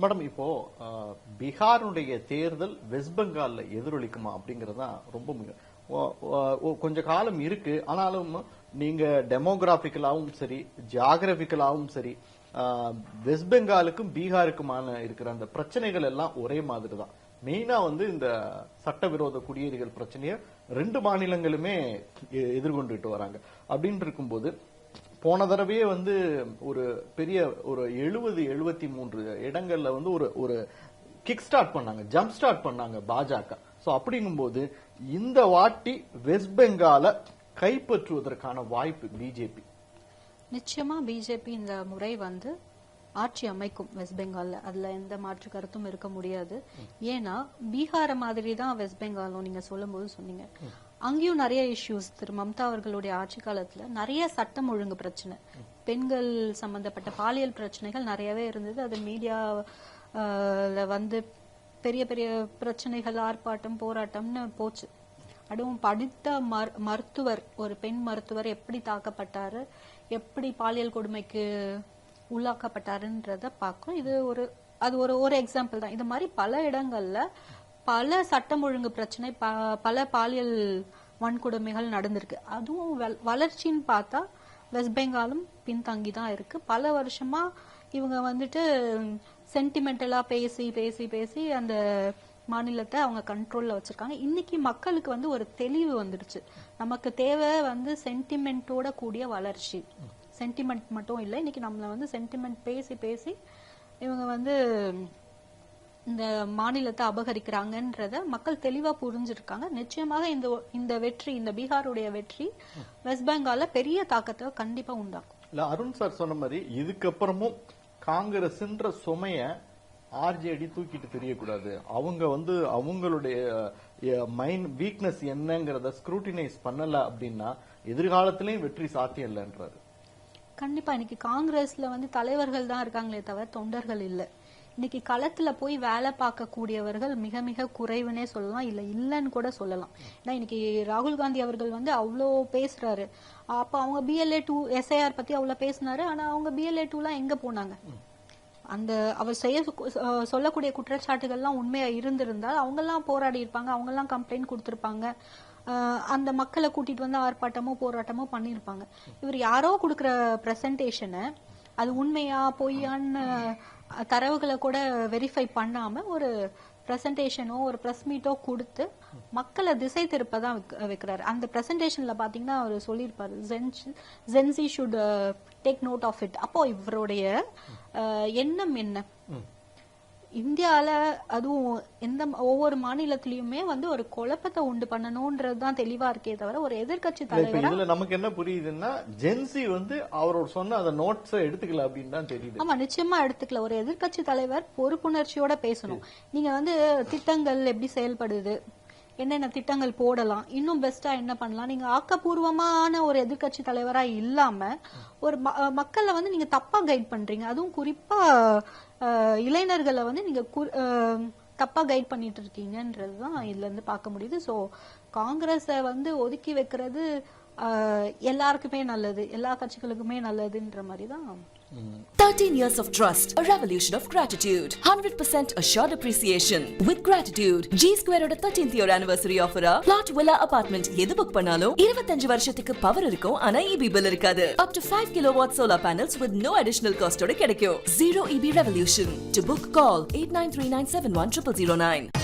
Madam இப்போ பீகாருடைய தேர்தல் west பெங்கால்ல எதிரொலிக்குமா அப்படிங்கிறது தான் ரொம்ப மிக கொஞ்ச காலம் இருக்கு. ஆனாலும் நீங்க டெமோகிராபிக்கலாவும் சரி ஜியாகிரபிக்கலாவும் சரி வெஸ்ட் பெங்காலுக்கும் பீகாருக்குமான இருக்கிற அந்த பிரச்சனைகள் எல்லாம் ஒரே மாதிரி தான். மெயினா வந்து இந்த சட்டவிரோத குடியேறிகள் பிரச்சனையை ரெண்டு மாநிலங்களுமே எ- எதிர்கொண்டுட்டு வராங்க. அப்படின்னு இருக்கும்போது போன தடவையே வந்து ஒரு பெரிய ஒரு எழுபது எழுபத்தி மூன்று இடங்கள்ல வந்து ஒரு ஒரு கிக் ஸ்டார்ட் பண்ணாங்க ஜம்ப் ஸ்டார்ட் பண்ணாங்க பாஜக. சோ அப்படிங்கும்போது இந்த வாட்டி வெஸ்ட் பெங்கால கைப்பற்றுவதற்கான வாய்ப்பு பிஜேபி நிச்சயமா பிஜேபி இந்த முறை வந்து ஆட்சி அமைக்கும் வெஸ்ட் பெங்கால்ல அதுல எந்த மாற்று கருத்தும் இருக்க முடியாது. ஏன்னா பீகார மாதிரி தான் வெஸ்ட் பெங்காலும் நீங்க சொல்லும்போது சொன்னீங்க. அங்கேயும் நிறைய இஷ்யூஸ் திரு மம்தா அவர்களுடைய ஆட்சி காலத்துல நிறைய சட்டம் ஒழுங்கு பிரச்சனை. பெண்கள் சம்பந்தப்பட்ட பாலியல் பிரச்சனைகள் நிறையவே இருந்தது. அது மீடியா வந்து பெரிய பெரிய பிரச்சனைகள் ஆர்ப்பாட்டம் போராட்டம்னு போச்சு. அதுவும் படித்த மருத்துவர் ஒரு பெண் மருத்துவர் எப்படி தாக்கப்பட்டாரு எப்படி பாலியல் கொடுமைக்கு உள்ளாக்கப்பட்டாருன்றத பார்க்கும். இது ஒரு அது ஒரு ஒரு எக்ஸாம்பிள் தான். இது மாதிரி பல இடங்கள்ல பல சட்டம் ஒழுங்கு பிரச்சனை ப- பல பாலியல் வன்கொடுமைகள் நடந்திருக்கு. அதுவும் வளர்ச்சின்னு பார்த்தா வெஸ்ட் பெங்காலும் பின்தங்கி தான் இருக்கு. பல வருஷமா இவங்க வந்துட்டு சென்டிமெண்டலா பேசி பேசி பேசி அந்த மாநிலத்தை அவங்க கண்ட்ரோல்ல வச்சிருக்காங்க. இன்னைக்கு மக்களுக்கு வந்து ஒரு தெளிவு வந்துடுச்சு. நமக்கு தேவை வந்து சென்டிமெண்டோட கூடிய வளர்ச்சி. சென்டிமெண்ட் மட்டும் இல்லை இன்னைக்கு நம்மள வந்து சென்டிமெண்ட் பேசி பேசி இவங்க வந்து இந்த மாநிலத்தை அபகரிக்கிறாங்கன்றத மக்கள் தெளிவா புரிஞ்சிருக்காங்க. நிச்சயமாக இந்த இந்த வெற்றி இந்த பீகாருடைய வெற்றி வெஸ்ட் பெங்கால்ல பெரிய தாக்கத்தை கண்டிப்பா உண்டாக்கும். இல்ல அருண் சார் சொன்ன மாதிரி இதுக்கப்புறமும் காங்கிரஸ்ன்ற சுமைய ஆர்ஜேடி தூக்கிட்டு தெரியக்கூடாது. அவங்க வந்து அவங்களுடைய மைண்ட் வீக்னஸ் என்னங்கறத ஸ்க்ரூட்டினைஸ் பண்ணல அப்படின்னா எதிர்காலத்திலயும் வெற்றி சாத்தியம் இல்லைன்றாரு. கண்டிப்பா இன்னைக்கு காங்கிரஸ்ல வந்து தலைவர்கள் தான் இருக்காங்களே தவிர தொண்டர்கள் இல்ல. இன்னைக்கு களத்துல போய் வேலை பார்க்கக்கூடியவர்கள் மிக மிக குறைவுனே சொல்லலாம். இல்ல இல்லைன்னு கூட சொல்லலாம். ஏன்னா இன்னைக்கு ராகுல் காந்தி அவர்கள் வந்து அவ்வளோ பேசுறாரு. அப்ப அவங்க பிஎல்ஏ டூ எஸ்ஐஆர் பத்தி அவ்வளவு பேசினாரு. ஆனா அவங்க பிஎல்ஏ டூலாம் எங்க போனாங்க? அந்த அவர் செய்ய சொல்லக்கூடிய குற்றச்சாட்டுகள்லாம் உண்மையா இருந்திருந்தால் அவங்கெல்லாம் போராடி இருப்பாங்க. அவங்கெல்லாம் கம்ப்ளைண்ட் கொடுத்திருப்பாங்க. அஹ் அந்த மக்களை கூட்டிட்டு வந்து ஆர்ப்பாட்டமோ போராட்டமோ பண்ணியிருப்பாங்க இவர் யாரோ கொடுக்குற பிரசன்டேஷனை அது உண்மையா பொய்யான்னு தரவுகளை கூட வெரிஃபை பண்ணாம ஒரு பிரசன்டேஷனோ ஒரு ப்ரெஸ் மீட்டோ கொடுத்து மக்களை திசை திருப்ப தான் வைக்கிறாரு. அந்த பிரசன்டேஷன்ல பாத்தீங்கன்னா அவர் சொல்லியிருப்பாரு Gen Z should take note of it அப்போ இவருடைய uh, எண்ணம் என்ன? இந்தியால அதுவும் எந்த ஒவ்வொரு மாநிலத்திலயுமே வந்து ஒரு குழப்பத்தை உண்டு பண்ணணும்ன்றது தான் தெளிவா இருக்கே தவிர ஒரு இப்ப தலைவரா இதுல நமக்கு என்ன புரியுதுன்னா ஜென்சி வந்து அவரோட சொன்ன அந்த நோட்ஸ எடுத்துக்கல அப்படின்னு தான் தெரியுது. ஆமா நிச்சயமா எடுத்துக்கல. ஒரு எதிர்க்கட்சி தலைவர் பொறுப்புணர்ச்சியோட பேசணும். நீங்க வந்து திட்டங்கள் எப்படி செயல்படுது? என்னென்ன திட்டங்கள் போடலாம்? இன்னும் பெஸ்டா என்ன பண்ணலாம்? நீங்க ஆக்கப்பூர்வமான ஒரு எதிர்க்கட்சி தலைவரா இல்லாம ஒரு ம- மக்களை வந்து நீங்க தப்பா கைட் பண்றீங்க. அதுவும் குறிப்பா இளைஞர்களை வந்து நீங்க கு- தப்பா கைட் பண்ணிட்டு இருக்கீங்கன்றதுதான் இதுல இருந்து பார்க்க முடியுது. சோ காங்கிரஸை வந்து ஒதுக்கி வைக்கிறது எல்லாருக்குமே நல்லது எல்லா கட்சிகளுக்குமே நல்லதுன்ற மாதிரி தான் 13 years of trust, a revolution of gratitude, 100% assured appreciation. With gratitude, G Square ஓட 13th year anniversary offer plot villa apartment எது புக் பண்ணாலும் 25 வருஷத்துக்கு பவர் இருக்கும் ஆனா EB bill இருக்காது. Up to 5 kilowatt solar panels with no additional cost ஓட கிடைக்கும். Zero EB revolution. To book, call 8939710009.